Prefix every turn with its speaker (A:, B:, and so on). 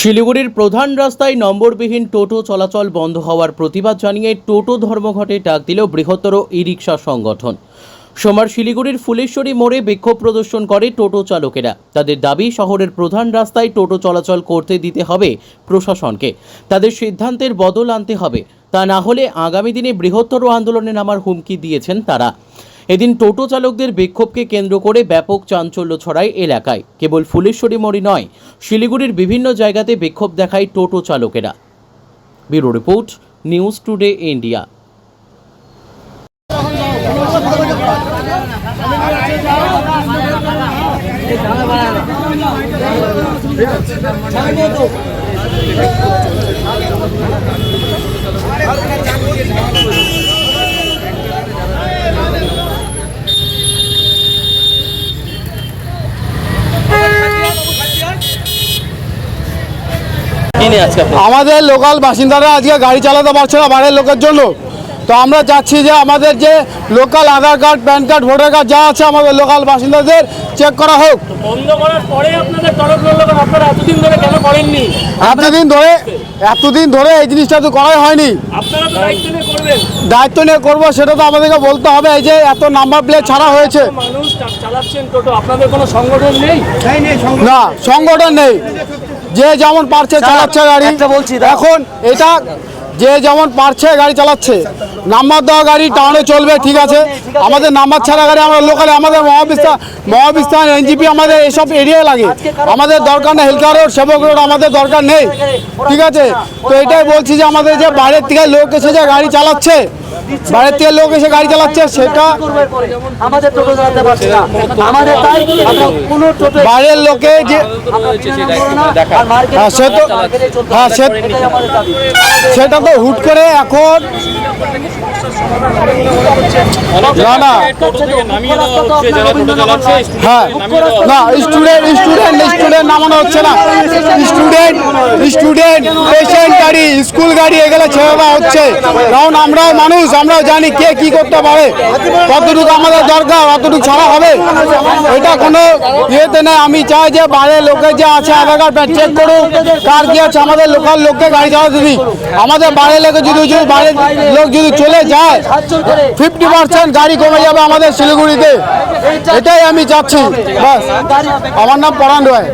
A: শিলিগুড়ির প্রধান রাস্তায় নম্বরবিহীন টোটো চলাচল বন্ধ হওয়ার প্রতিবাদ জানিয়ে টোটো ধর্মঘটে ডাক দিল বৃহত্তর ই রিক্সা সংগঠন। সোমবার শিলিগুড়ির ফুলেশ্বরী মোড়ে বিক্ষোভ প্রদর্শন করে টোটো চালকেরা। তাদের দাবি, শহরের প্রধান রাস্তায় টোটো চলাচল করতে দিতে হবে প্রশাসনকে। তাদের সিদ্ধান্তের বদল আনতে হবে। তা না হলে আগামী দিনে বৃহত্তর আন্দোলনে নামার হুমকি দিয়েছেন তারা। এদিন টোটো চালকদের বিক্ষোভকে কেন্দ্র করে ব্যাপক চাঞ্চল্য ছড়ায় এলাকায়। কেবল ফুলেশ্বরী মোড়ে নয়, শিলিগুড়ির বিভিন্ন জায়গাতে বিক্ষোভ দেখায় টোটো চালকেরা। Bureau report, news today, India কিনে আজকে আপনি
B: আমাদের লোকাল বাসিন্দারা আজকে গাড়ি চালাতে পারছে না বাইরের লোকের জন্য। তো আমরা চাচ্ছি যে আমাদের যে local Aadhaar card PAN card voter card যা আছে আমাদের লোকাল বাসিন্দাদের চেক করা হোক।
C: বন্ধ করার পরে আপনাদের তরফ আপনারা এতদিন ধরে কেন করেননি?
B: এতদিন ধরে এতদিন ধরে এই জিনিসটা তো করাই হয়নি।
C: দায়িত্ব নিয়ে করবেন।
B: দায়িত্ব নিয়ে করব সেটা তো আমাদেরকে বলতে হবে এই যে এত নাম্বার প্লেট ছাড়া হয়েছে।
C: মানুষ চা- চালাচ্ছেন টোটো আপনাদের কোনো সংগঠন নেই?
B: না সংগঠন নেই। যে যেমন পারছে চালাচ্ছে গাড়ি এখন এটা যে যেমন পারছে গাড়ি চালাচ্ছে। নাম্বার দেওয়া গাড়ি টাউনে চলবে, ঠিক আছে? আমাদের নাম্বার ছাড়া গাড়ি আমরা লোকালে আমাদের মহাবিস্তান মহাবিস্থান এনজিপি আমাদের এসব এরিয়ায় লাগে। আমাদের দরকার নেই হেলকার রোড সেবক রোড আমাদের দরকার নেই, ঠিক আছে? তো এটাই বলছি যে আমাদের যে বাইরের থেকে লোক এসে যে গাড়ি চালাচ্ছে বাইরের থেকে লোক এসে গাড়ি চালাচ্ছে সেটা
D: আমাদের টোটো চালাতে পারছি না। আমাদের তাই আমরা কোনো টোটো
B: বাইরের লোকে যে হ্যাঁ, সে তো- হ্যাঁ, সে- সেটা তো হুট করে এখন না হ্যাঁ। স্টুডেন্ট স্টুডেন্ট স্টুডেন্ট নামানো হচ্ছে না। স্টুডেন্ট স্টুডেন্ট পেশেন্ট গাড়ি, স্কুল গাড়ি, এগুলো ছেড়ে হচ্ছে। কারণ আমরাও মানুষ, আমরাও জানি কে কি করতে পারে। কতটুকু আমাদের দরকার, অতটুকু ছাড়া হবে। এটা কোনো ইয়েতে নেই। আমি চাই যে বাইরের লোকের যে আছে, আধার কার্ড চেক করুক, কার কি আছে, আমাদের লোকাল লোককে গাড়ি চালাতে দিই আমাদের বাইরের লোকে যদি যদি বাইরের লোক যদি চলে যায় ফিফটি পার্সেন্ট গাড়ি কমে যাবে আমাদের শিলিগুড়িতে। এটাই আমি চাচ্ছি। বাস। আমার নাম পরাণ রয়।